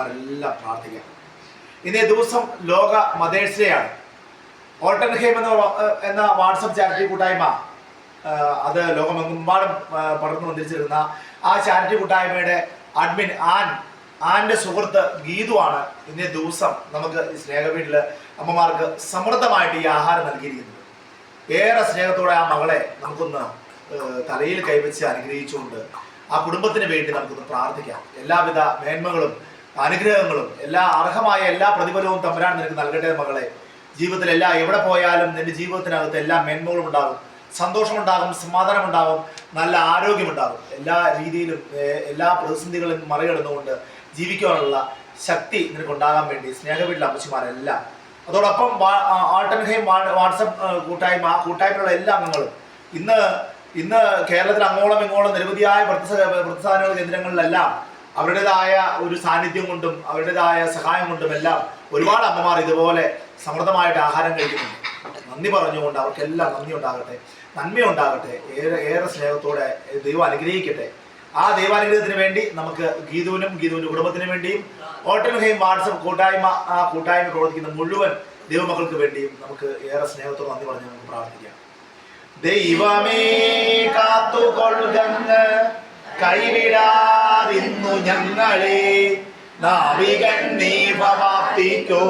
അമ്മച്ചിമാരെല്ലാം പ്രാർത്ഥിക്കാം ഇന്നേ ദിവസം ലോക മദേഴ്സ് ഡേ ആണ്. ഓൾട്ടൻ ഹെയിം എന്ന എന്ന വാട്സപ്പ് ചാരിറ്റി കൂട്ടായ്മ അത് ലോകമെമ്പാടും പടർന്നു വന്നിരിച്ചിരുന്ന ആ ചാരിറ്റി കൂട്ടായ്മയുടെ അഡ്മിൻ ആൻ ആന്റെ സുഹൃത്ത് ഗീതുവാണ് ഇന്നേ ദിവസം നമുക്ക് ഈ സ്നേഹവീട്ടിൽ അമ്മമാർക്ക് സമൃദ്ധമായിട്ട് ഈ ആഹാരം നൽകിയിരിക്കുന്നത്. ഏറെ സ്നേഹത്തോടെ ആ മകളെ നമുക്കൊന്ന് തലയിൽ കൈവച്ച് അനുഗ്രഹിച്ചുകൊണ്ട് ആ കുടുംബത്തിന് വേണ്ടി നമുക്കൊന്ന് പ്രാർത്ഥിക്കാം. എല്ലാവിധ മേന്മകളും അനുഗ്രഹങ്ങളും എല്ലാ അർഹമായ എല്ലാ പ്രതിഫലവും തമ്പുരാൻ നിനക്ക് നൽകട്ടെ മകളെ ജീവിതത്തിൽ എല്ലാ എവിടെ പോയാലും നിന്റെ ജീവിതത്തിനകത്ത് എല്ലാ മേന്മകളും ഉണ്ടാകും. സന്തോഷമുണ്ടാകും സമാധാനമുണ്ടാകും നല്ല ആരോഗ്യമുണ്ടാകും. എല്ലാ രീതിയിലും എല്ലാ പ്രതിസന്ധികളും മറികടന്നുകൊണ്ട് ജീവിക്കാനുള്ള ശക്തി നിനക്കുണ്ടാകാൻ വേണ്ടി സ്നേഹവീട്ടിലെ അമ്മച്ചിമാരെല്ലാം. അതോടൊപ്പം വാ- ആ, വാട്സപ്പ് കൂട്ടായ്മ ആ കൂട്ടായ്മയിലുള്ള എല്ലാ അംഗങ്ങളും. ഇന്ന് ഇന്ന് കേരളത്തിൽ അങ്ങോളം ഇങ്ങോളം നിരവധിയായ പ്രതിസ പ്രതിസാധന കേന്ദ്രങ്ങളിലെല്ലാം അവരുടേതായ ഒരു സാന്നിധ്യം കൊണ്ടും അവരുടേതായ സഹായം കൊണ്ടും എല്ലാം ഒരുപാട് അമ്മമാർ ഇതുപോലെ സമൃദ്ധമായിട്ട് ആഹാരം കഴിക്കുന്നുണ്ട്. നന്ദി പറഞ്ഞുകൊണ്ട് അവർക്കെല്ലാം നന്ദി ഉണ്ടാകട്ടെ. നന്മയുണ്ടാകട്ടെ ഏറെ ഏറെ സ്നേഹത്തോടെ ദൈവം അനുഗ്രഹിക്കട്ടെ. ആ ദൈവാനുഗ്രഹത്തിന് വേണ്ടി നമുക്ക് ഗീതുവിനും ഗീതുവിന്റെ കുടുംബത്തിനും വേണ്ടിയും ഓട്ടൻ ഹെയിം വാട്സപ്പ് കൂട്ടായ്മ ആ കൂട്ടായ്മ പ്രവർത്തിക്കുന്ന മുഴുവൻ ദൈവമക്കൾക്ക് വേണ്ടിയും നമുക്ക് ഏറെ സ്നേഹത്തോടെ നന്ദി പറഞ്ഞ് നമുക്ക് പ്രാർത്ഥിക്കാം. ദൈവമേ കാത്തുകൊള്ളുകങ്ങ്. കൈവിടാതിന്നു ഞങ്ങളെ. നാവികൻ നീ രാവി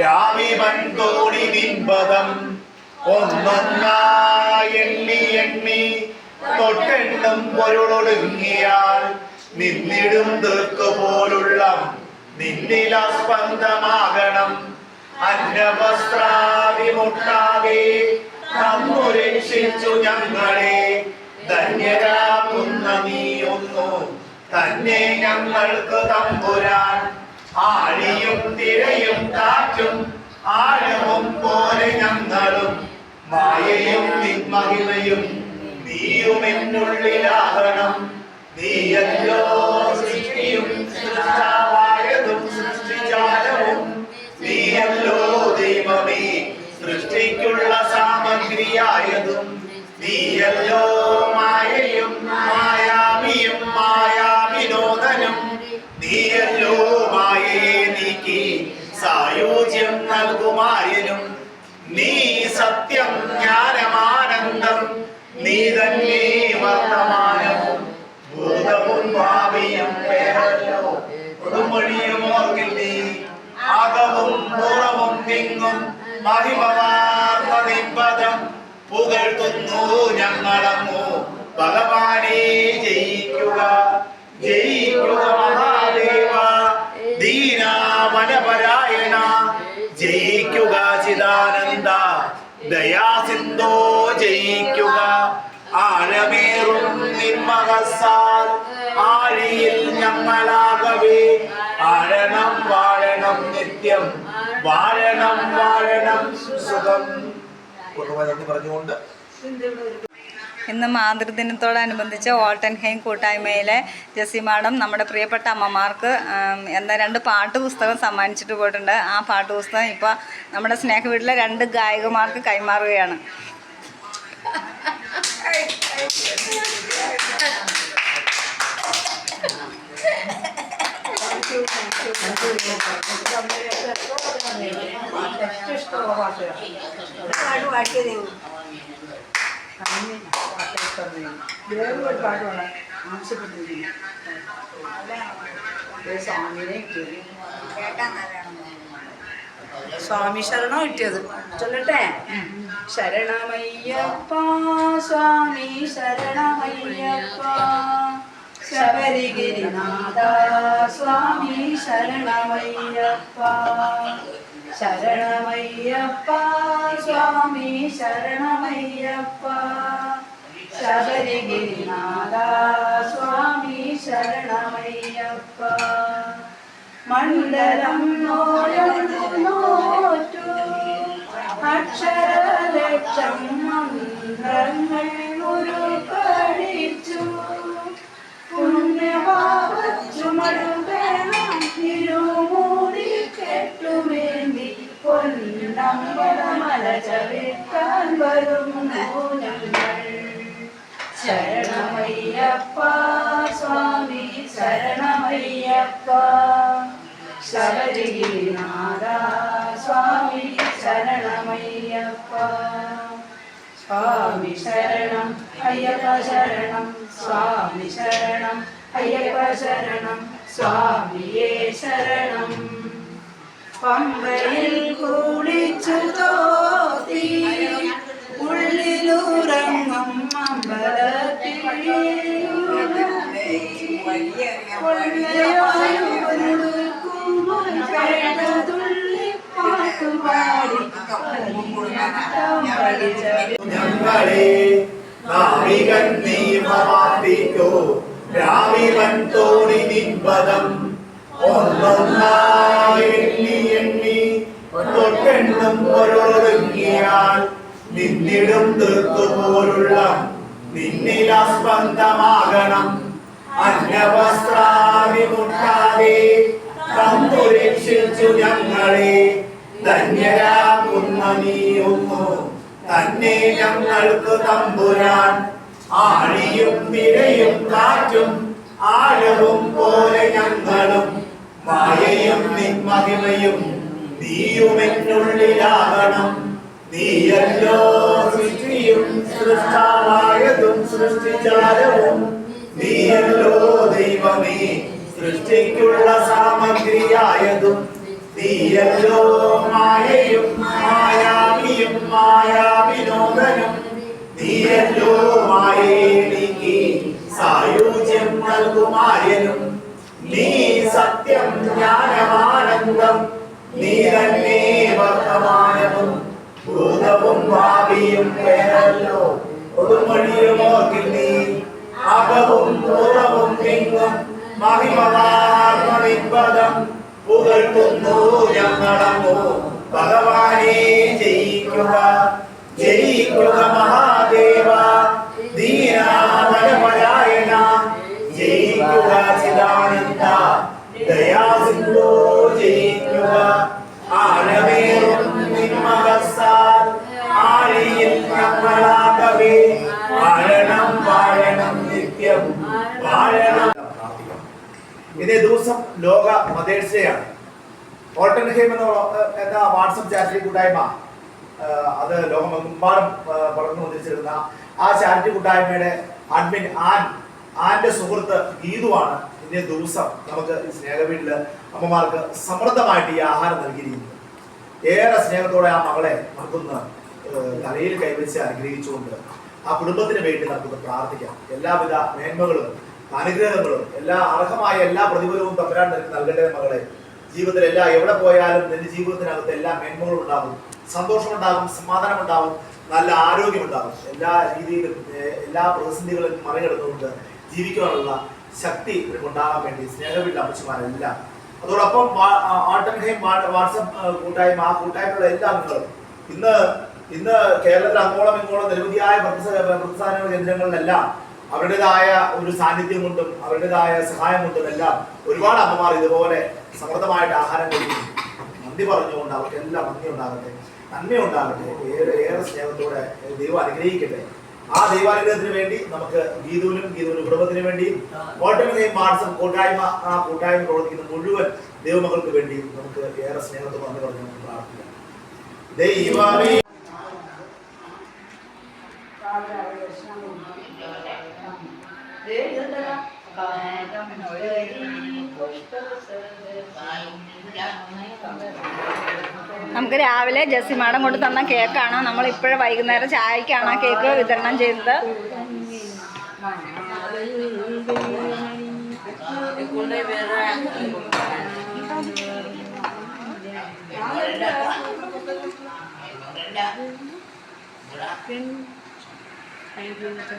രാവിവൻ തോണി നിൻപദം ഒന്നൊന്നായി എണ്ണി തൊട്ടെണ്ണും പൊരുളൊടുങ്ങിയാൽ നിന്നിടും തീർക്കു പോലുള്ള നിന്നിലാസ്പന്ദമാകണം അന്നവസ്ത്രാവിമുട്ടാതെ നമ്മു രക്ഷിച്ചു ഞങ്ങളെ. ധന്യരാകുന്ന നീയൊന്നു. തന്നെ ഞങ്ങൾക്ക് തമ്പുരാൻ. ആഴിയും തിരയും കാറ്റും ആഴവും പോലെ ഞങ്ങളും. മായയും നിന്മഹിമയും നീയും എന്നുള്ളിലാകണം നീയല്ലോ സൃഷ്ടിയും സൃഷ്ടാവായതും സൃഷ്ടിജാലവും. നീയല്ലോ ദൈവമേ സൃഷ്ടിക്കുള്ള സാമഗ്രിയായതും. നീയല്ലോ മായയും മായാമിയും മായാവിനോദനും. നീയല്ലോ മായയെ നീക്കി സായോജ്യം നൽകുമായനും. നീ സത്യം ജ്ഞാനമാനന്ദം. നീ തന്നെ വർത്തമാനവും. ഭൂതവും ഭാവിയും പേരല്ലോ കൊടുമൊഴിയും ഓർക്കില്ലേ അകവും പുറവും തിങ്ങും മഹിമവാർന്നതിമ്പതം പുകഴ്ത്തുന്നു ഞങ്ങളങ്ങു. ഭഗവാനെ ജയിക്കുക. ജയിക്കുക മഹാദേവ. ദീനാമനപരായണ. ജയിക്കുക ചിദാനന്ദ. ദയാസിന്ധോ ജയിക്കുക. ആഴമേറും ആഴിയിൽ ഞങ്ങളാകവേ. ആഴണം വാഴണം നിത്യം. വാഴണം വാഴണം സുഖം. കുടുംബം എന്ന് പറഞ്ഞുകൊണ്ട്. ഇന്ന് മാതൃദിനത്തോടനുബന്ധിച്ച് ഓൾട്ടൻ ഹെയിം കൂട്ടായ്മയിലെ ജെസി മാഡം നമ്മുടെ പ്രിയപ്പെട്ട അമ്മമാർക്ക് എന്താ രണ്ട് പാട്ട് പുസ്തകം സമ്മാനിച്ചിട്ട് പോയിട്ടുണ്ട്. ആ പാട്ട് പുസ്തകം ഇപ്പോൾ നമ്മുടെ സ്നേഹ വീട്ടിലെ രണ്ട് ഗായകമാർക്ക് കൈമാറുകയാണ്. സ്വാമി ശരണം കിട്ടിയത്. ചൊല്ലട്ടെ? ശരണമയ്യപ്പ സ്വാമി ശരണമയ്യപ്പ. ശബരിഗിരിനാഥ സ്വാമി ശരണമയ്യപ്പ. ശരണമയ്യപ്പ സ്വാമി ശരണമയ്യപ്പ. ശബരിഗിരിനാഥ സ്വാമി ശരണമയ്യപ്പ മണ്ഡലം നോയോറ്റു അക്ഷരലക്ഷം മന്ത്രങ്ങൾ ഒരു പഠിച്ചു പുണ്യഭാവച്ചുമടുവേണം ഇരുമൂടി കെട്ടുമേന്തി പൊന്നമ്പലമല ചവിട്ടാൻ വരുന്നു. ശരണമയ്യപ്പ സ്വാമി ശരണമയ്യപ്പ. ശബരിഗിരിനാഥ സ്വാമി ശരണമയ്യപ്പ. സ്വാമി ശരണം അയ്യപ്പ ശരണം. സ്വാമി ശരണം അയ്യപ്പ ശരണം. സ്വാമിയേ ശരണം. പമ്പയിൽ കുളിച്ചു തോത്തി ഉള്ളിലുറങ്ങും അമ്പലത്തിൽ ഞങ്ങളെ നാവികൻ ഓരോരുങ്ങിയാൽ നിന്നിടും തീർത്തുപോലുള്ള നിന്നിലാസ്പന്ദമാകണം അന്യവസ്ത്രാദി മുട്ടാതെ തന്നു രക്ഷിച്ചു ഞങ്ങളെ. ധന്യരാകുന്ന നീയൊന്നു തന്നെ ഞങ്ങൾക്ക് തമ്പുരാൻ. ആണിയും നിരയും കാറ്റും ആഴവും പോലെ ഞങ്ങളും. മായയും നിന്മഹിമയും നീയുമെന്നുള്ളിലാകണം നീയല്ലോ സൃഷ്ടിയും സൃഷ്ടാവായതും സൃഷ്ടിച്ചാരവും നീയല്ലോ ദൈവമേ സൃഷ്ടിക്കുള്ള സാമഗ്രിയായതും നീയല്ലോ മായയും മായാവിയും മായാവിനോദനും. നീയല്ലോ മായേണിക്ക് സായുജ്യം നൽകുമായനും നീ സത്യം ജ്ഞാനമാനന്ദം നീ തന്നെ വർത്തമാനവും. ഭൂതവും ഭാവിയും പേരല്ലോ ഒരു മണിയുമോ നീ അകവും പൂർവവും തിങ്ങും മഹിമവാർമണിപ്പദം പുകഴ്ത്തുന്നു ഞങ്ങളങ്ങോ. ഭഗവാനെ ജയിക്കുക. ജയിക്കുക മഹാദേവ. ദീനാമരപരായണ ജയിക്കുക ചിദാനന്ദ. ദയാസിന്ധോ ജയിക്കുക. ലോക മദേഴ്സ് ഡേ ആണ് എന്ന എന്ന വാട്സപ്പ് ചാരിറ്റി കൂട്ടായ്മ അത് ലോകമെമ്പാടും വന്നിരിച്ചിരുന്ന ആ ചാരിറ്റി കൂട്ടായ്മയുടെ അഡ്മിൻ ആൻ ആന്റെ സുഹൃത്ത് ഗീതുവാണ് ഇന്നേ ദിവസം നമുക്ക് ഈ സ്നേഹവീട്ടിൽ അമ്മമാർക്ക് സമൃദ്ധമായിട്ട് ഈ ആഹാരം നൽകിയിരിക്കുന്നത്. ഏറെ സ്നേഹത്തോടെ ആ മകളെ നമുക്കൊന്ന് തലയിൽ കൈവച്ച് അനുഗ്രഹിച്ചുകൊണ്ട് ആ കുടുംബത്തിന് വേണ്ടി നമുക്ക് പ്രാർത്ഥിക്കാം. എല്ലാവിധ മേന്മകളും അനുഗ്രഹങ്ങളും എല്ലാ അർഹമായ എല്ലാ പ്രതിഫലവും തമ്പുരാൻ നിനക്ക് നൽകട്ടെ മകളെ ജീവിതത്തിൽ എല്ലാ എവിടെ പോയാലും നിന്റെ ജീവിതത്തിനകത്ത് എല്ലാ മേന്മകളും ഉണ്ടാകും. സന്തോഷമുണ്ടാകും സമാധാനമുണ്ടാകും നല്ല ആരോഗ്യം ഉണ്ടാകും എല്ലാ രീതിയിലും എല്ലാ പ്രതിസന്ധികളും മറികടന്നുകൊണ്ട് ജീവിക്കാനുള്ള ശക്തി നിനക്ക് ഉണ്ടാകാൻ വേണ്ടി സ്നേഹമില്ല അമ്മച്ചിമാരെല്ലാം അതോടൊപ്പം ആട്ടൻഹൈം വാട്സപ്പ് കൂട്ടായ്മ ആ കൂട്ടായ്മയുള്ള എല്ലാ അംഗങ്ങളും. ഇന്ന് ഇന്ന് കേരളത്തിൽ അങ്ങോളം ഇങ്ങോളം നിരവധിയായ വൃദ്ധ- വൃദ്ധസദന കേന്ദ്രങ്ങളിലെല്ലാം അവരുടേതായ ഒരു സാന്നിധ്യം കൊണ്ടും അവരുടേതായ സഹായം കൊണ്ടും എല്ലാം ഒരുപാട് അമ്മമാർ ഇതുപോലെ സമൃദ്ധമായിട്ട് ആഹാരം കഴിക്കുന്നു. നന്ദി പറഞ്ഞുകൊണ്ട് അവർക്ക് എല്ലാം നന്ദി ഉണ്ടാകട്ടെ നന്മ ഉണ്ടാകട്ടെ ഏറെ ഏറെ സ്നേഹത്തോടെ ദൈവം അനുഗ്രഹിക്കട്ടെ. ആ ദൈവാനുഗ്രഹത്തിന് വേണ്ടി നമുക്ക് ഗീതുവിനും ഗീതുവിന്റെ കുടുംബത്തിന് വേണ്ടിയും ഓട്ടമിനെയും വാട്സപ്പ് കൂട്ടായ്മ ആ കൂട്ടായ്മ പ്രവർത്തിക്കുന്ന മുഴുവൻ ദൈവമകൾക്ക് വേണ്ടി നമുക്ക് ഏറെ സ്നേഹത്തോടെ നന്ദി പറഞ്ഞു പ്രാർത്ഥിക്കാം. ദൈവമേ. നമുക്ക് രാവിലെ ജസ്സി മാഡം കൊണ്ട് തന്ന കേക്കാണ്. നമ്മൾ ഇപ്പോഴും വൈകുന്നേരം ചായക്കാണ് ആ കേക്ക് വിതരണം ചെയ്യുന്നത്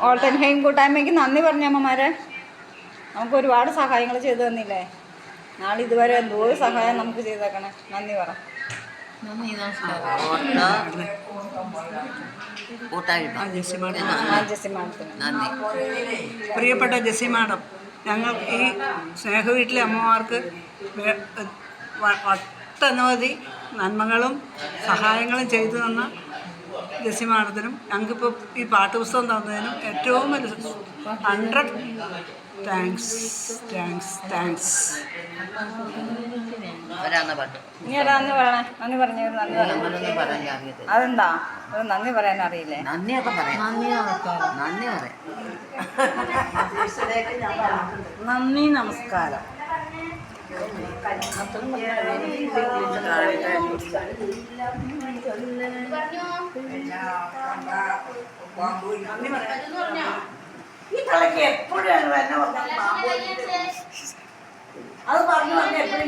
ഓൾട്ടൻഹെയിം കൂട്ടായ്മയ്ക്ക് നന്ദി പറഞ്ഞു അമ്മമാരെ. നമുക്ക് ഒരുപാട് സഹായങ്ങൾ ചെയ്തു തന്നില്ലേ? നാളെ ഇതുവരെ എന്തോ ഒരു സഹായം നമുക്ക് ചെയ്തേക്കണേ. നന്ദി പറ. പ്രിയപ്പെട്ട ജെസ്സി മാഡം ഞങ്ങൾ ഈ സ്നേഹവീട്ടിലെ അമ്മമാർക്ക് വേ- വ- ഒട്ടനവധി നന്മകളും സഹായങ്ങളും ചെയ്തു തന്ന ജസിമാണത്തിനും ഞങ്ങൾക്കിപ്പോൾ ഈ പാട്ടുപുസ്തകം തന്നതിനും ഏറ്റവും വലിയ ഹൺഡ്രഡ് താങ്ക്സ് താങ്ക്സ് താങ്ക്സ്. നന്ദി പറഞ്ഞു അതെന്താ? ഒരു നന്ദി പറയാൻ അറിയില്ലേ? നന്ദിയൊക്കെ പറയാം. നന്ദി നന്ദി പറയാം. നന്ദി നമസ്കാരം. ഈ തലയ്ക്ക് എപ്പോഴും അത് പറഞ്ഞു പറഞ്ഞ എപ്പോഴും